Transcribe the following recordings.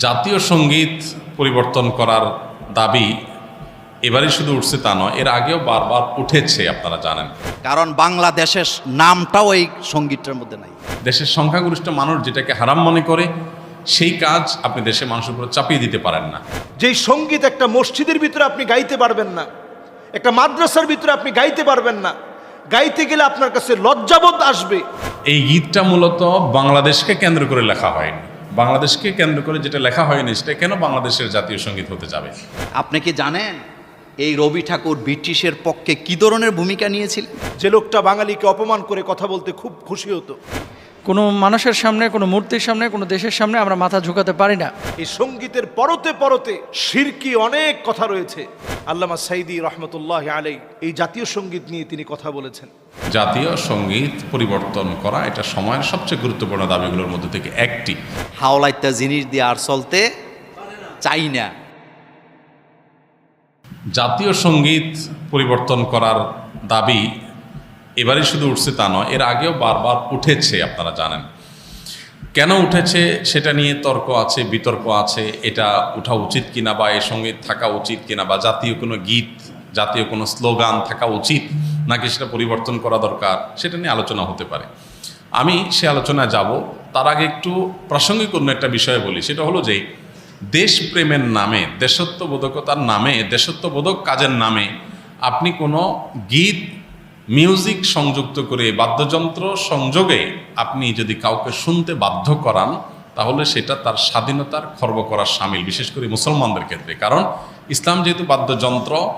জাতীয় সংগীত পরিবর্তন করার দাবি এবারে শুধু উঠছে তা নয় এর আগেও বারবার উঠেছে আপনারা জানেন। কারণ বাংলাদেশের নামটাও এই সঙ্গীতটার মধ্যে নাই। দেশের সংখ্যাগরিষ্ঠ মানুষ যেটাকে হারাম মনে করে সেই কাজ আপনি দেশের মানুষের উপর চাপিয়ে দিতে পারেন না। যেই সংগীত একটা মসজিদের ভিতরে আপনি গাইতে পারবেন না একটা মাদ্রাসার ভিতরে আপনি গাইতে পারবেন না গাইতে গেলে আপনার কাছে লজ্জাবোধ আসবে। এই গীতটা মূলত বাংলাদেশকে কেন্দ্র করে লেখা হয়নি। বাংলাদেশকে কেন্দ্র করে যেটা লেখা হয়নি সেটা কেন বাংলাদেশের জাতীয় সংগীত হতে যাবে? আপনি কি জানেন এই রবি ঠাকুর ব্রিটিশের পক্ষে কি ধরনের ভূমিকা নিয়েছিলেন? যে লোকটা বাঙালিকে অপমান করে কথা বলতে খুব খুশি হতো। কোনো মানুষের সামনে কোনো মূর্তির সামনে কোনো দেশের সামনে আমরা মাথা ঝুঁকাতে পারি না। এই সঙ্গীতের পরতে পরতে শিরকি অনেক কথা রয়েছে। আল্লামা সাইদি রহমতুল্লাহ আলাই এই জাতীয় সংগীত নিয়ে তিনি কথা বলেছেন। জাতীয় সংগীত পরিবর্তন করা এটা সময়ের সবচেয়ে গুরুত্বপূর্ণ দাবিগুলোর মধ্যে থেকে একটি। হাওলাইত্যা জিনিস দিয়ে আর চলতে চাই না। জাতীয় সংগীত পরিবর্তন করার দাবি এবারই শুধু উঠছে তা নয়, এর আগেও বারবার উঠেছে, আপনারা জানেন। কেন উঠেছে সেটা নিয়ে তর্ক আছে, বিতর্ক আছে, এটা উঠা উচিত কিনা বা এর সঙ্গে থাকা উচিত কিনা বা জাতীয় কোনো গীত, জাতীয় কোনো স্লোগান থাকা উচিত নাকি সেটা পরিবর্তন করা দরকার, সেটা নিয়ে আলোচনা হতে পারে। আমি সে আলোচনায় যাব, তার আগে একটু প্রাসঙ্গিক অন্য একটা বিষয় বলি, সেটা হলো যে দেশপ্রেমের নামে, দেশত্ববোধকতার নামে, দেশত্ববোধক কাজের নামে আপনি কোনো গীত মিউজিক সংযুক্ত করে বাদ্যযন্ত্র সংযোগে আপনি যদি কাউকে শুনতে বাধ্য করান, তাহলে সেটা তার স্বাধীনতার খর্ব করার সামিল, বিশেষ করে মুসলমানদের ক্ষেত্রে। কারণ ইসলাম যেহেতু বাদ্যযন্ত্র,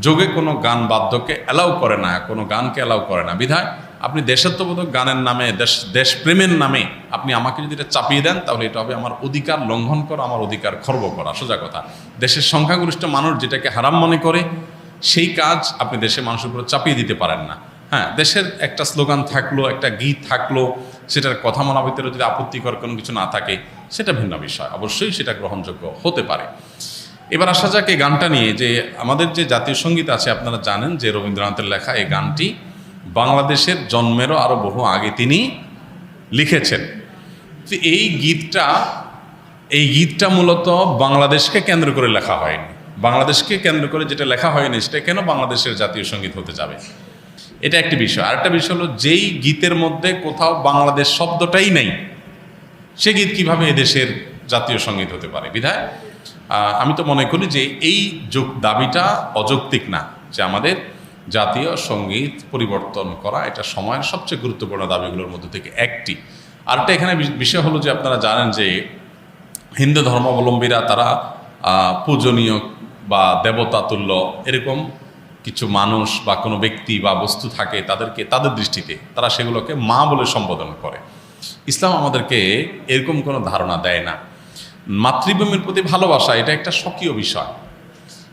যোগে কোনো গান বাদ্যকে অ্যালাউ করে না, কোনো গানকে অ্যালাউ করে না। বিধায় আপনি দেশত্ববোধক গানের নামে, দেশ, দেশপ্রেমের নামে আপনি আমাকে যদি এটা চাপিয়ে দেন, তাহলে এটা হবে আমার অধিকার লঙ্ঘন করা, আমার অধিকার খর্ব করা। সোজা কথা। দেশের সংখ্যাগরিষ্ঠ মানুষ যেটাকে হারাম মনে করে সেই কাজ আপনি দেশের মানুষের উপর চাপিয়ে দিতে পারেন না। হ্যাঁ দেশের একটা স্লোগান থাকল, একটা গীত থাকল, সেটার কথা মানা ভিতরে যদি আপত্তিকর কোনো কিছু না থাকে, সেটা ভিন্ন বিষয়। অবশ্যই সেটা গ্রহণযোগ্য হতে পারে। এবার আসা যাক এই গানটা নিয়ে যে আমাদের যে জাতীয় সংগীত আছে, আপনারা জানেন যে রবীন্দ্রনাথের লেখা এই গানটি বাংলাদেশের জন্মেরও আরও বহু আগে তিনি লিখেছেন। এই গীতটা এই গীতটা মূলত বাংলাদেশকে কেন্দ্র করে লেখা হয়নি। বাংলাদেশকে কেন্দ্র করে যেটা লেখা হয়নি, সেটা কেন বাংলাদেশের জাতীয় সংগীত হতে যাবে? এটা একটি বিষয়। আরেকটা বিষয় হলো, যেই গীতের মধ্যে কোথাও বাংলাদেশ শব্দটাই নেই, সে গীত কীভাবে এদেশের জাতীয় সংগীত হতে পারে? বিধায় আমি তো মনে করি যে এই যোগ দাবিটা অযৌক্তিক না, যে আমাদের জাতীয় সংগীত পরিবর্তন করা এটা সময়ের সবচেয়ে গুরুত্বপূর্ণ দাবিগুলোর মধ্যে থেকে একটি। আরেকটা এখানে বিষয় হলো যে আপনারা জানেন যে হিন্দু ধর্মাবলম্বীরা তারা পূজনীয় বা দেবতা তুল্য, এরকম কিছু মানুষ বা কোনো ব্যক্তি বা বস্তু থাকে তাদেরকে, তাদের দৃষ্টিতে তারা সেগুলোকে মা বলে সম্বোধন করে। ইসলাম আমাদেরকে এরকম কোনো ধারণা দেয় না। মাতৃভূমির প্রতি ভালোবাসা, এটা একটা স্বকীয় বিষয়।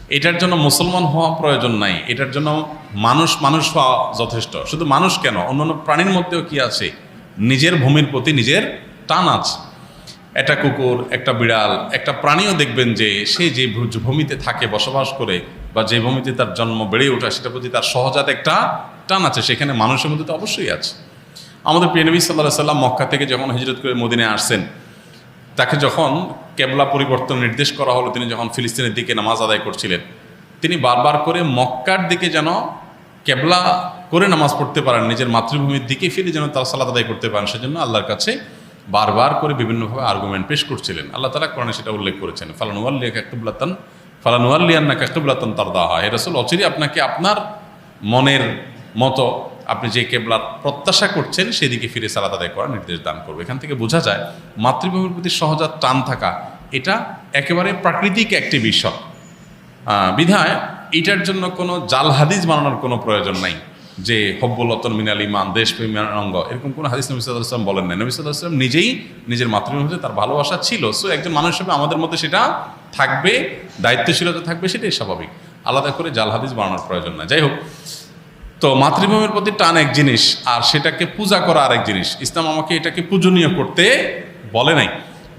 এটার জন্য মুসলমান হওয়া প্রয়োজন নাই। এটার জন্য মানুষ মানুষ হওয়া যথেষ্ট। শুধু মানুষ কেন? অন্যান্য প্রাণীর মধ্যেও কি আছে? নিজের ভূমির প্রতি নিজের টান আছে। একটা কুকুর, একটা বিড়াল, একটা প্রাণীও দেখবেন যে সে যে ভূমিতে থাকে, বসবাস করে বা যে ভূমিতে তার জন্ম বেড়ে ওঠা সেটা প্রতি তার সহজাত একটা টান আছে। সেখানে মানুষের মধ্যে তো অবশ্যই আছে। আমাদের প্রিয় নবী সাল্লাহ সাল্লাম মক্কা থেকে যখন হিজরত করে মদিনে আসছেন, তাকে যখন কেবলা পরিবর্তন নির্দেশ করা হলো, তিনি যখন ফিলিস্তিনের দিকে নামাজ আদায় করছিলেন, তিনি বারবার করে মক্কার দিকে যেন কেবলা করে নামাজ পড়তে পারেন, নিজের মাতৃভূমির দিকে ফিরে যেন তার সালাদ আদায় করতে পারেন, সেজন্য আল্লাহর কাছে বারবার করে বিভিন্নভাবে আর্গুমেন্ট পেশ করছিলেন। আল্লাহ তালা কোরআনে সেটা উল্লেখ করেছেন। ফালানুয়াল্লিয়া কাকতুবুল্লাতন ফালানুয়াল্লিয়ান্না কাকতুবুল্লাতন তার দা হয় রসুল অচিরে আপনাকে আপনার মনের মতো আপনি যে কেবলার প্রত্যাশা করছেন, সেদিকে ফিরে সালাদ আদায় করার নির্দেশ দান করবে। এখান থেকে বোঝা যায়, মাতৃভূমির প্রতি সহজাত টান থাকা, এটা একেবারে প্রাকৃতিক একটি বিষয়। বিধায় এটার জন্য কোনো জাল হাদিস বানানোর কোনো প্রয়োজন নাই। যে হব্বুলতন মিনাল ইমান দেশপ্রেমের অঙ্গ, এরকম কোনো হাদিস নবী সাল্লাহ আসলাম বলেন না নবী সাল্লাহ আসলাম নিজেই নিজের মাতৃভূমিতে তার ভালোবাসা ছিল। সো একজন মানুষ হিসেবে আমাদের মধ্যে সেটা থাকবে, দায়িত্বশীলতা থাকবে, সেটাই স্বাভাবিক। আলাদা করে জাল হাদিস বানানোর প্রয়োজন না যাই হোক তো মাতৃভূমির প্রতি টান এক জিনিস, আর সেটাকে পূজা করা আরেক জিনিস। ইসলাম আমাকে এটাকে পূজনীয় করতে বলে নাই।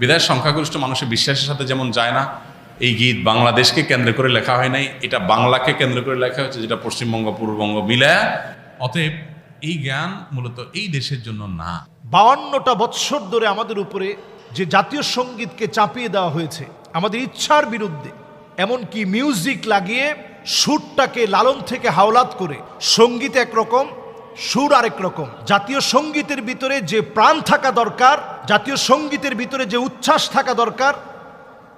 বিদায় সংখ্যাগরিষ্ঠ মানুষের বিশ্বাসের সাথে যেমন যায় না এই গীত বাংলাদেশকে কেন্দ্র করে লেখা হয় নাই, এটা বাংলাকে কেন্দ্র করে লেখা হয়েছে, যেটা পশ্চিমবঙ্গ, পূর্ববঙ্গ মিলায় অতএব এই জ্ঞান মূলত এই দেশের জন্য না। বাউান্নটা বৎসর ধরে আমাদের উপরে যে জাতীয় সঙ্গীতকে চাপিয়ে দেওয়া হয়েছে, আমাদের ইচ্ছার বিরুদ্ধে, এমনকি মিউজিক লাগিয়ে সুরটাকে লালন থেকে হাওলাত করে, সংগীত একরকম সুর আরেক রকম। জাতীয় সঙ্গীতের ভিতরে যে প্রাণ থাকা দরকার, জাতীয় সঙ্গীতের ভিতরে যে উচ্ছ্বাস থাকা দরকার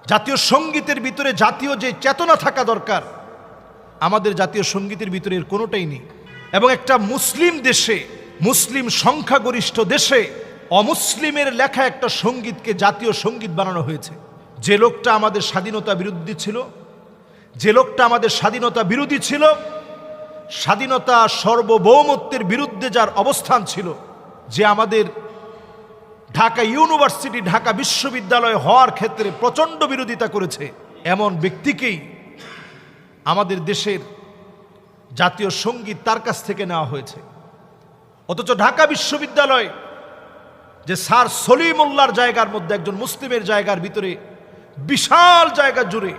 জাতীয় সঙ্গীতের ভিতরে জাতীয় যে চেতনা থাকা দরকার, আমাদের জাতীয় সঙ্গীতের ভিতরে এর কোনোটাই নেই। এবং একটা মুসলিম দেশে, মুসলিম সংখ্যাগরিষ্ঠ দেশে অমুসলিমের লেখা একটা সঙ্গীতকে জাতীয় সংগীত বানানো হয়েছে। যে লোকটা আমাদের স্বাধীনতা বিরোধী ছিল, যে লোকটা আমাদের স্বাধীনতা বিরোধী ছিল, স্বাধীনতা সার্বভৌমত্বের বিরুদ্ধে যার অবস্থান ছিল, যে আমাদের ঢাকা ইউনিভার্সিটি, ঢাকা বিশ্ববিদ্যালয় হওয়ার ক্ষেত্রে প্রচণ্ড বিরোধিতা করেছে। এমন ব্যক্তিকেই আমাদের দেশের জাতীয় সংগীত তার কাছ থেকে নেওয়া হয়েছে। অথচ ঢাকা বিশ্ববিদ্যালয় যে স্যার সলিমুল্লার জায়গার মধ্যে একজন মুসলিমের জায়গার ভিতরে বিশাল জায়গা জুড়ে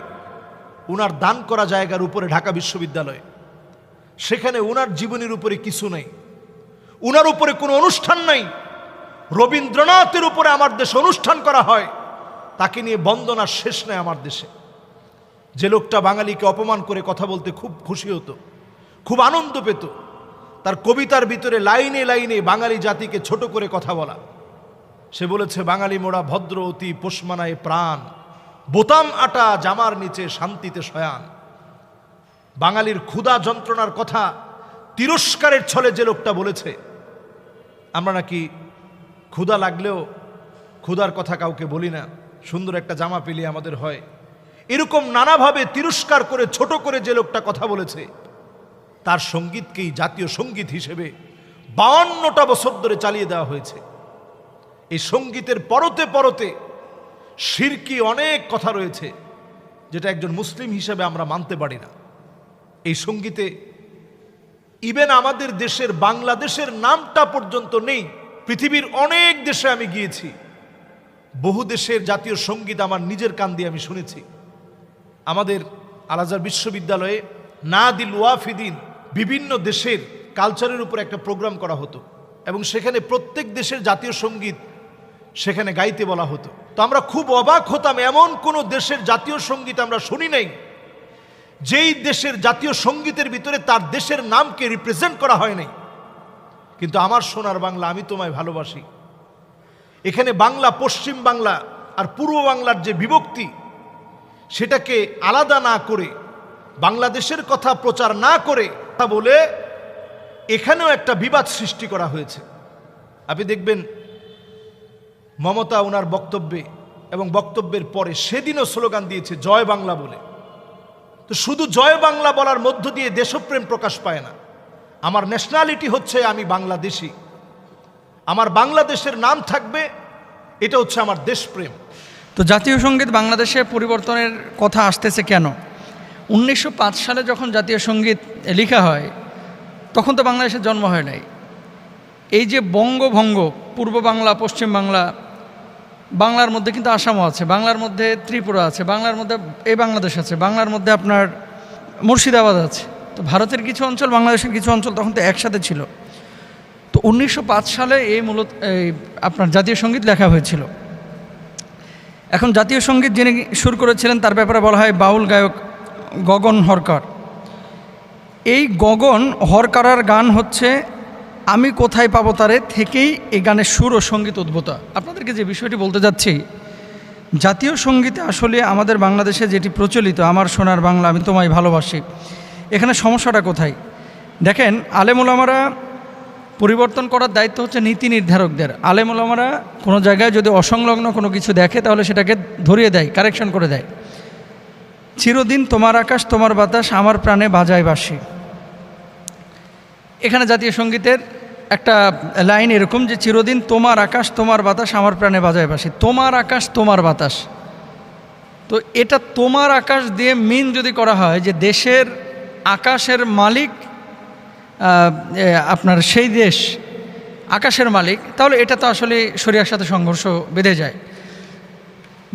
উনার দান করা জায়গার উপরে ঢাকা বিশ্ববিদ্যালয়, সেখানে উনার জীবনের উপরে কিছু নেই। উনার উপরে কোনো অনুষ্ঠান নাই। রবীন্দ্রনাথের উপরে আমার দেশে অনুষ্ঠান করা হয়, তাকে নিয়ে বন্দনার শেষ নেয় আমার দেশে। যে লোকটা বাঙালিকে অপমান করে কথা বলতে খুব খুশি হতো, খুব আনন্দ পেত। তার কবিতার ভিতরে লাইনে লাইনে বাঙালি জাতিকে ছোট করে কথা বলা। সে বলেছে, বাঙালি মোড়া ভদ্র অতি পোষমানায় প্রাণ। বোতাম আটা জামার নিচে শান্তিতে শয়ান। বাঙালির ক্ষুধা যন্ত্রণার কথা তিরস্কারের ছলে যে লোকটা বলেছে, আমরা নাকি ক্ষুধা লাগলেও ক্ষুধার কথা কাউকে বলি না। সুন্দর একটা জামা পেলে আমাদের হয়। এরকম নানাভাবে তিরস্কার করে, ছোট করে যে লোকটা কথা বলেছে, তার সঙ্গীতকেই জাতীয় সংগীত হিসেবে বাউান্নটা বছর ধরে চালিয়ে দেওয়া হয়েছে। এই সঙ্গীতের পরতে পরতে শিরকি অনেক কথা রয়েছে, যেটা একজন মুসলিম হিসেবে আমরা মানতে পারি না। এই সঙ্গীতে ইভেন আমাদের দেশের বাংলাদেশের নামটা পর্যন্ত নেই। পৃথিবীর অনেক দেশে আমি গিয়েছি। বহু দেশের জাতীয় সংগীত আমার নিজের কান দিয়ে আমি শুনেছি। আমাদের আলাজার বিশ্ববিদ্যালয়ে না দিল ওয়াফিদিন বিভিন্ন দেশের কালচারের উপর একটা প্রোগ্রাম করা হতো এবং সেখানে প্রত্যেক দেশের জাতীয় সংগীত সেখানে গাইতে বলা হতো। তো আমরা খুব অবাক হতাম, এমন কোনো দেশের জাতীয় সংগীত আমরা শুনি নাই যেই দেশের জাতীয় সঙ্গীতের ভিতরে তার দেশের নামকে রিপ্রেজেন্ট করা হয় নাই। কিন্তু আমার সোনার বাংলা আমি তোমায় ভালোবাসি। এখানে বাংলা, পশ্চিম বাংলা আর পূর্ব বাংলার যে বিভক্তি, সেটাকে আলাদা না করে, বাংলাদেশের কথা প্রচার না করে তা বলে এখানেও একটা বিবাদ সৃষ্টি করা হয়েছে। আপনি দেখবেন মমতা ওনার বক্তব্যে এবং বক্তব্যের পরে সেদিনও স্লোগান দিয়েছে, জয় বাংলা বলে। তো শুধু জয় বাংলা বলার মধ্য দিয়ে দেশপ্রেম প্রকাশ পায় না। আমার ন্যাশনালিটি হচ্ছে আমি বাংলাদেশি। আমার বাংলাদেশের নাম থাকবে, এটা হচ্ছে আমার দেশপ্রেম। তো জাতীয় সংগীত বাংলাদেশে পরিবর্তনের কথা আসতেছে কেন? উনিশশো পাঁচ সালে যখন জাতীয় সংগীত লেখা হয়, তখন তো বাংলাদেশের জন্ম হয় নাই। এই যে বঙ্গভঙ্গ, পূর্ব বাংলা, পশ্চিম বাংলা, বাংলার মধ্যে কিন্তু আসামও আছে, বাংলার মধ্যে ত্রিপুরা আছে, বাংলার মধ্যে এই বাংলাদেশ আছে, বাংলার মধ্যে আপনার মুর্শিদাবাদ আছে। তো ভারতের কিছু অঞ্চল, বাংলাদেশের কিছু অঞ্চল তখন তো একসাথে ছিল। তো উনিশশো পাঁচ সালে এই মূলত এই আপনার জাতীয় সংগীত লেখা হয়েছিল। এখন জাতীয় সংগীত যিনি সুর করেছিলেন, তার ব্যাপারে বলা হয় বাউল গায়ক গগন হরকার। এই গগন হরকারার গান হচ্ছে, আমি কোথায় পাবো তারে থেকেই এই গানের সুর ও সংগীত উদ্ভূত। আপনাদেরকে যে বিষয়টি বলতে যাচ্ছি, জাতীয় সঙ্গীতে আসলে আমাদের বাংলাদেশে যেটি প্রচলিত, আমার সোনার বাংলা, আমি তোমায় ভালোবাসি। এখানে সমস্যাটা কোথায়? দেখেন আলেমুলামারা পরিবর্তন করার দায়িত্ব হচ্ছে নীতি নির্ধারকদের। আলেমুলামারা কোনো জায়গায় যদি অসংলগ্ন কোনো কিছু দেখে, তাহলে সেটাকে ধরিয়ে দেয় কারেকশন করে দেয়। চিরদিন তোমার আকাশ, তোমার বাতাস, আমার প্রাণে বাজায় বাসি। এখানে জাতীয় সঙ্গীতের একটা লাইন এরকম যে, চিরদিন তোমার আকাশ, তোমার বাতাস, আমার প্রাণে বাজায় বাসি। তোমার আকাশ, তোমার বাতাস। তো এটা তোমার আকাশ দিয়ে মিন যদি করা হয় যে, দেশের আকাশের মালিক আপনার সেই দেশ, আকাশের মালিক, তাহলে এটা তো আসলে শরিয়ার সাথে সংঘর্ষ বেঁধে যায়।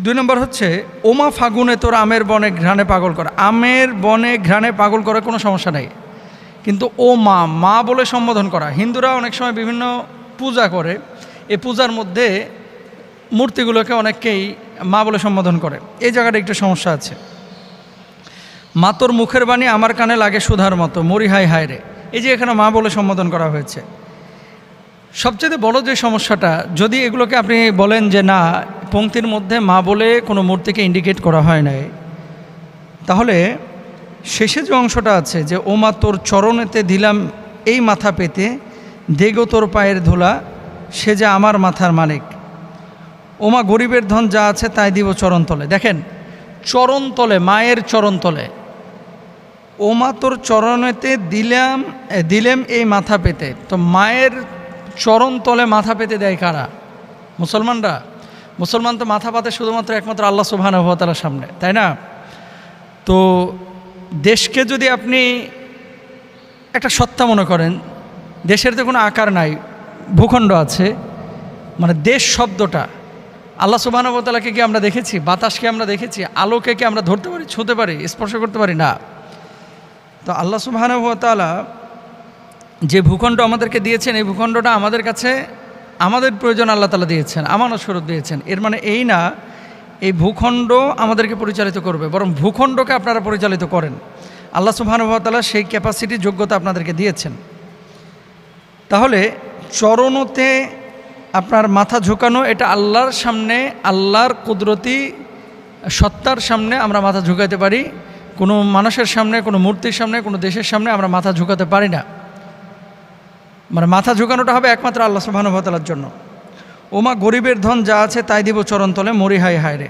দুই নম্বর হচ্ছে, ওমা ফাগুনে তোর আমের বনে ঘ্রাণে পাগল করা। আমের বনে ঘ্রাণে পাগল করার কোনো সমস্যা নাই। কিন্তু ও মা মা বলে সম্বোধন করা। হিন্দুরা অনেক সময় বিভিন্ন পূজা করে। এই পূজার মধ্যে মূর্তিগুলোকে অনেককেই মা বলে সম্বোধন করে। এই জায়গাটা একটু সমস্যা আছে। মা তোর মুখের বাণী আমার কানে লাগে সুধার মতো। মরি হাই হায় রে। এই যে এখানে মা বলে সম্বোধন করা হয়েছে। সবচেয়ে বড় যে সমস্যাটা, যদি এগুলোকে আপনি বলেন যে না পংক্তির মধ্যে মা বলে কোনো মূর্তিকে ইন্ডিকেট করা হয় নাই, তাহলে শেষে যে অংশটা আছে যে, ও মা তোর চরণেতে দিলাম এই মাথা পেতে, দেগো তোর পায়ের ধুলা, সে যে আমার মাথার মালিক। ওমা গরিবের ধন যা আছে তাই দিব চরণতলে দেখেন চরণতলে মায়ের চরণতলে ওমা তোর চরণেতে দিলাম দিলেম এই মাথা পেতে। তো মায়ের চরণ তলে মাথা পেতে দেয় কারা? মুসলমানরা? মুসলমান তো মাথা পাতে শুধুমাত্র একমাত্র আল্লাহ সুবহান তালার সামনে, তাই না? তো দেশকে যদি আপনি একটা সত্তা মনে করেন, দেশের তো কোনো আকার নাই, ভূখণ্ড আছে মানে দেশ শব্দটা, আল্লাহ সুবাহানবতালাকে কি আমরা দেখেছি? বাতাসকে আমরা দেখেছি? আলোকে কি আমরা ধরতে পারি, ছুঁতে পারি, স্পর্শ করতে পারি? না। তো আল্লাহ সুবাহানুভতালা যে ভূখণ্ড আমাদেরকে দিয়েছেন, এই ভূখণ্ডটা আমাদের কাছে আমাদের প্রয়োজন আল্লাহ তালা দিয়েছেন, আমানত স্বরূপ দিয়েছেন। এর মানে এই না, এই ভূখণ্ড আমাদেরকে পরিচালিত করবে, বরং ভূখণ্ডকে আপনারা পরিচালিত করেন। আল্লাহ সুবাহানুভতালা সেই ক্যাপাসিটি যোগ্যতা আপনাদেরকে দিয়েছেন। তাহলে চরণতে আপনার মাথা ঝুঁকানো, এটা আল্লাহর সামনে, আল্লাহর কুদরতি সত্তার সামনে আমরা মাথা ঝুঁকাতে পারি। কোনো মানুষের সামনে, কোনো মূর্তির সামনে, কোনো দেশের সামনে আমরা মাথা ঝুঁকাতে পারি না। মানে মাথা ঝুঁকানোটা হবে একমাত্র আল্লাহ সুবাহানুভতালার জন্য। ওমা গরিবের ধন যা আছে তাই দিব চরণতলে মরি হাই হায় রে।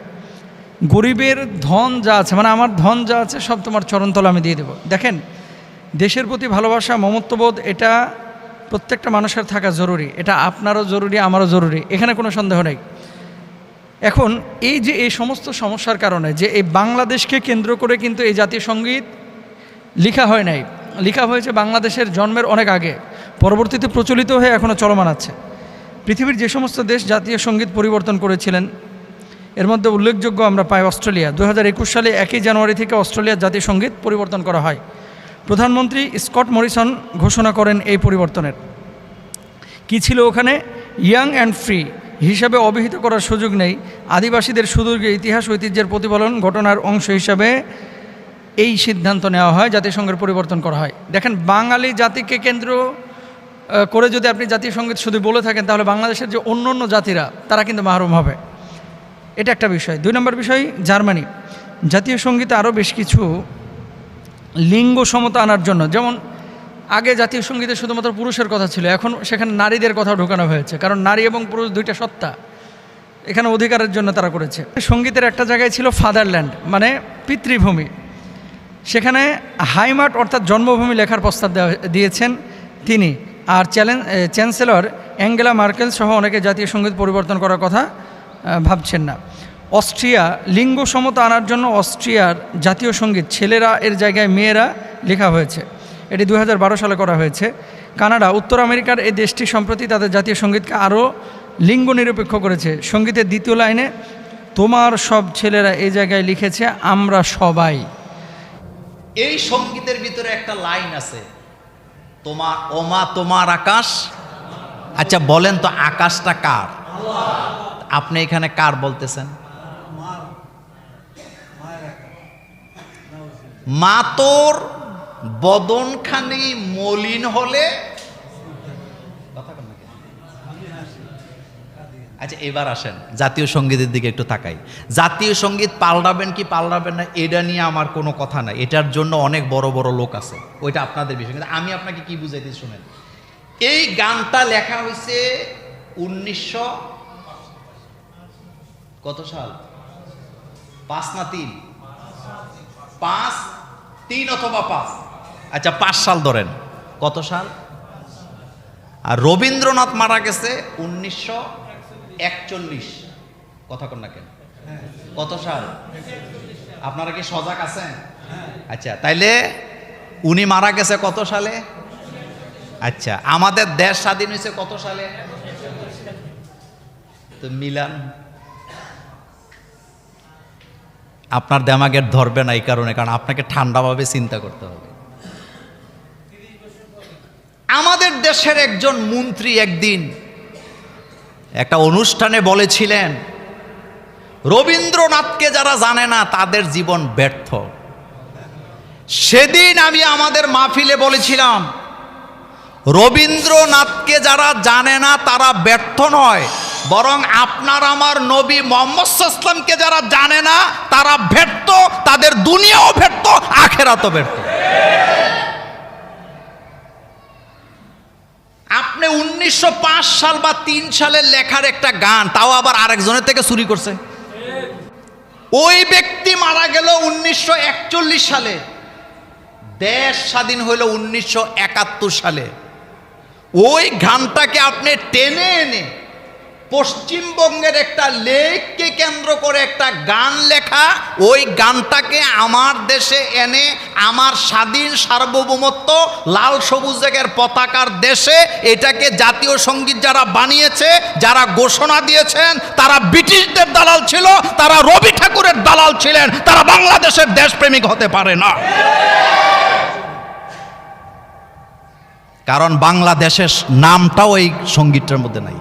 গরিবের ধন যা আছে মানে আমার ধন যা আছে সব তোমার চরণতলে আমি দিয়ে দেব। দেখেন, দেশের প্রতি ভালোবাসা, মমত্ববোধ, এটা প্রত্যেকটা মানুষের থাকা জরুরি। এটা আপনারও জরুরি, আমারও জরুরি। এখানে কোনো সন্দেহ নেই। এখন এই যে এই সমস্ত সমস্যার কারণে যে এই বাংলাদেশকে কেন্দ্র করে কিন্তু এই জাতীয় সংগীত লিখা হয় নাই, লিখা হয়েছে বাংলাদেশের জন্মের অনেক আগে, পরবর্তীতে প্রচলিত হয়ে এখনও চলমান আছে। পৃথিবীর যে সমস্ত দেশ জাতীয় সংগীত পরিবর্তন করেছিলেন, এর মধ্যে উল্লেখযোগ্য আমরা পাই অস্ট্রেলিয়া। দু হাজার একুশ সালে একই জানুয়ারি থেকে অস্ট্রেলিয়ার জাতীয় সংগীত পরিবর্তন করা হয়। প্রধানমন্ত্রী স্কট মরিসন ঘোষণা করেন এই পরিবর্তনের। কি ছিল ওখানে? Young and free. হিসাবে অভিহিত করার সুযোগ নেই। আদিবাসীদের সুদীর্ঘ ইতিহাস ঐতিহ্যের প্রতিফলন ঘটনার অংশ হিসাবে এই সিদ্ধান্ত নেওয়া হয়, জাতিসংঘের পরিবর্তন করা হয়। দেখেন, বাঙালি জাতিকে কেন্দ্র করে যদি আপনি জাতীয় সংগীত শুধু বলে থাকেন, তাহলে বাংলাদেশের যে অন্য অন্য জাতিরা, তারা কিন্তু মাহরুম হবে। এটা একটা বিষয়। দুই নম্বর বিষয়, জার্মানি। জাতীয় সঙ্গীতে আরও বেশ কিছু লিঙ্গ সমতা আনার জন্য, যেমন আগে জাতীয় সঙ্গীতে শুধুমাত্র পুরুষের কথা ছিল, এখন সেখানে নারীদের কথা ঢোকানো হয়েছে, কারণ নারী এবং পুরুষ দুইটা সত্তা। এখানে অধিকারের জন্য তারা করেছে। সঙ্গীতের একটা জায়গায় ছিল ফাদারল্যান্ড মানে পিতৃভূমি। সেখানে হাইমার্ট অর্থাৎ জন্মভূমি লেখার প্রস্তাব দিয়েছেন তিনি। আর চ্যালেঞ্জ চ্যান্সেলর অ্যাঙ্গেলা মার্কেল সহ অনেকে জাতীয় সংগীত পরিবর্তন করার কথা ভাবছেন না। অস্ট্রিয়া, লিঙ্গ সমতা আনার জন্য অস্ট্রিয়ার জাতীয় সংগীত, ছেলেরা এর জায়গায় মেয়েরা লেখা হয়েছে। এটি দু হাজার বারো সালে করা হয়েছে। কানাডা উত্তর আমেরিকার এই দেশটি সম্প্রতি তাদের জাতীয় সঙ্গীতকে আরও লিঙ্গ নিরপেক্ষ করেছে। সঙ্গীতের দ্বিতীয় লাইনে তোমার সব ছেলেরা এই জায়গায় লিখেছে আমরা সবাই। এই সঙ্গীতের ভিতরে একটা লাইন আছে তোমার ওমা তোমার আকাশ। আচ্ছা বলেন তো আকাশটা কার? আপনি এখানে কার বলতেছেন? মা তোর বদনখানি মলিন হলে? আচ্ছা এবার আসেন, জাতীয় সঙ্গীতের দিকে একটু তাকাই। জাতীয় সংগীত পাল্টাবেন কি পাল্টাবেন না, এটা নিয়ে আমার কোনো কথা নাই। এটার জন্য অনেক বড় বড় লোক আছে। ওইটা আপনাদের বিষয়। কিন্তু আমি আপনাকে কি বুঝাইতে শুনেন? এই গানটা লেখা হয়েছে উনিশশো কত সাল? পাঁচ না তিন? পাঁচ, তিন অথবা পাঁচ। আচ্ছা পাঁচ সাল ধরেন। কত সাল? আর রবীন্দ্রনাথ মারা গেছে উনিশশো একচল্লিশ। কথা কন না কেন? কত সাল? আপনারা কি সজাগ আছেন? আচ্ছা তাইলে উনি মারা গেছে কত সালে? আচ্ছা আমাদের দেশ স্বাধীন হয়েছে কত সালে? তো মিলান, আপনার দেমাগের ধরবে না এই কারণে, কারণ আপনাকে ঠান্ডাভাবে চিন্তা করতে হবে। আমাদের দেশের একজন মন্ত্রী একদিন একটা অনুষ্ঠানে বলেছিলেন, রবীন্দ্রনাথকে যারা জানে না, তাদের জীবন ব্যর্থ। সেদিন আমি আমাদের মাহফিলে বলেছিলাম, রবীন্দ্রনাথকে যারা জানে না, তারা ব্যর্থ নয়, বরং আপনার আমার নবী মোহাম্মদ ইসলামকে যারা জানে না, তারা ব্যর্থ, তাদের দুনিয়াও ব্যর্থ, আখেরাতও ব্যর্থ। আপনি উনিশশো সাল বা তিন সালের লেখার একটা গান, তাও আবার আরেকজনের থেকে চুরি করছে। ওই ব্যক্তি মারা গেল উনিশশো একচল্লিশ সালে। দেশ স্বাধীন হইল উনিশশো একাত্তর সালে। ওই গানটাকে আপনি টেনে এনে পশ্চিমবঙ্গের একটা লেককে কেন্দ্র করে একটা গান লেখা, ওই গানটাকে আমার দেশে এনে আমার স্বাধীন সার্বভৌমত্ব লাল সবুজ জায়গার পতাকার দেশে এটাকে জাতীয় সংগীত যারা বানিয়েছে, যারা ঘোষণা দিয়েছেন, তারা ব্রিটিশদের দালাল ছিল, তারা রবি ঠাকুরের দালাল ছিলেন, তারা বাংলাদেশের দেশপ্রেমিক হতে পারে না। কারণ বাংলাদেশের নামটাও এই সঙ্গীতটার মধ্যে নাই।